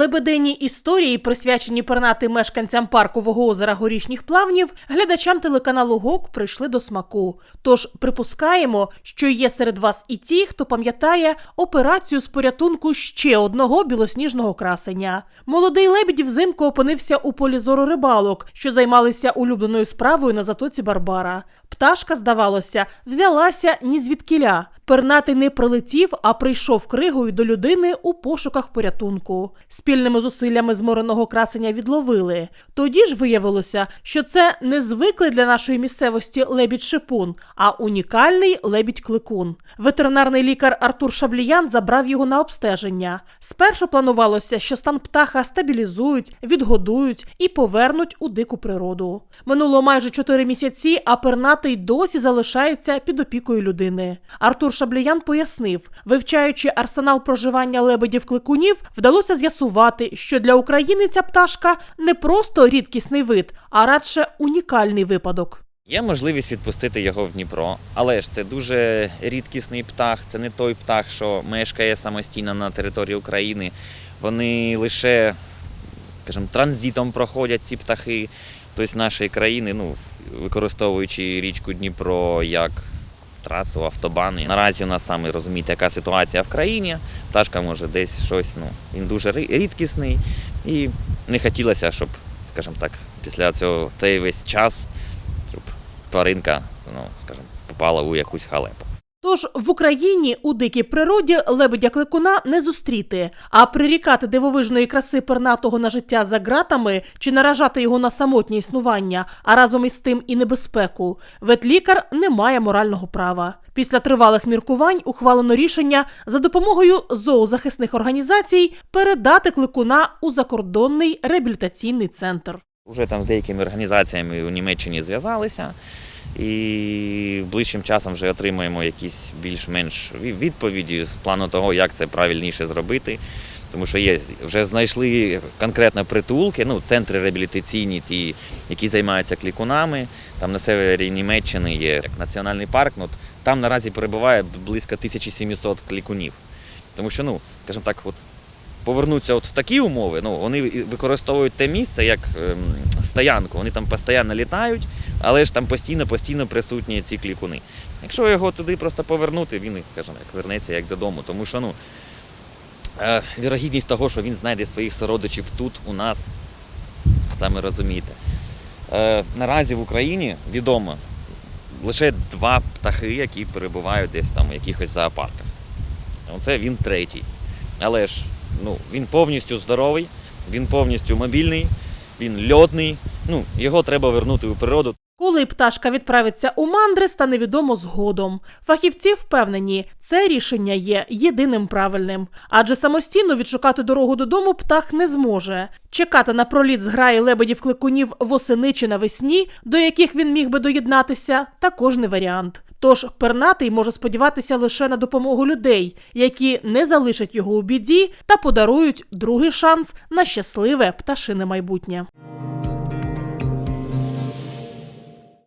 Лебедині історії, присвячені пернатим мешканцям паркового озера горішніх плавнів, глядачам телеканалу ГОК прийшли до смаку. Тож припускаємо, що є серед вас і ті, хто пам'ятає операцію з порятунку ще одного білосніжного красення. Молодий лебідь взимку опинився у полі зору рибалок, що займалися улюбленою справою на затоці Барбара. Пташка, здавалося, взялася ні звідкіля. Пернатий не прилетів, а прийшов кригою до людини у пошуках порятунку. Спільними зусиллями змореного красення відловили. Тоді ж виявилося, що це не звиклий для нашої місцевості лебідь-шипун, а унікальний лебідь-кликун. Ветеринарний лікар Артур Шабліян забрав його на обстеження. Спершу планувалося, що стан птаха стабілізують, відгодують і повернуть у дику природу. Минуло майже чотири місяці, а пернатий досі залишається під опікою людини. Артур Шабліян пояснив, вивчаючи арсенал проживання лебедів-кликунів, вдалося з'ясувати, що для України ця пташка не просто рідкісний вид, а радше унікальний випадок. Є можливість відпустити його в Дніпро, але ж це дуже рідкісний птах. Це не той птах, що мешкає самостійно на території України. Вони лише, скажімо, транзитом проходять ці птахи тобто нашої країни, ну, використовуючи річку Дніпро як трасу, автобани. Наразі у нас саме розумієте, яка ситуація в країні. Пташка може десь щось. Ну, він дуже рідкісний. І не хотілося, щоб, скажімо так, після цього цей весь час щоб тваринка, ну скажімо, попала у якусь халепу. Тож в Україні у дикій природі лебедя кликуна не зустріти, а прирікати дивовижної краси пернатого на життя за ґратами чи наражати його на самотнє існування, а разом із тим і небезпеку, ветлікар не має морального права. Після тривалих міркувань ухвалено рішення за допомогою зоозахисних організацій передати кликуна у закордонний реабілітаційний центр. Уже там з деякими організаціями у Німеччині зв'язалися, і ближчим часом вже отримаємо якісь більш-менш відповіді з плану того, як це правильніше зробити. Тому що є, вже знайшли конкретно притулки, ну, центри реабілітаційні, ті, які займаються клікунами. Там на севері Німеччини є як національний парк. Ну, там наразі перебуває близько 1700 клікунів. Тому що, ну, скажімо так, от повернуться от в такі умови, ну, вони використовують те місце як ем, стоянку. Вони там постійно літають, але ж там постійно-постійно присутні ці клікуни. Якщо його туди просто повернути, він, скажімо, як вернеться як додому. Тому що ну, е, вірогідність того, що він знайде своїх сородичів тут, у нас, саме розумієте. Е, наразі в Україні відомо лише два птахи, які перебувають десь там в якихось зоопарках. Оце він третій. Але ж ну, він повністю здоровий, він повністю мобільний, він льотний. Ну, його треба вернути у природу. Коли пташка відправиться у мандри, стане відомо згодом. Фахівці впевнені, це рішення є єдиним правильним, адже самостійно відшукати дорогу додому птах не зможе. Чекати на проліт зграї лебедів кликунів восени чи навесні, до яких він міг би доєднатися, також не варіант. Тож пернатий може сподіватися лише на допомогу людей, які не залишать його у біді та подарують другий шанс на щасливе пташине майбутнє.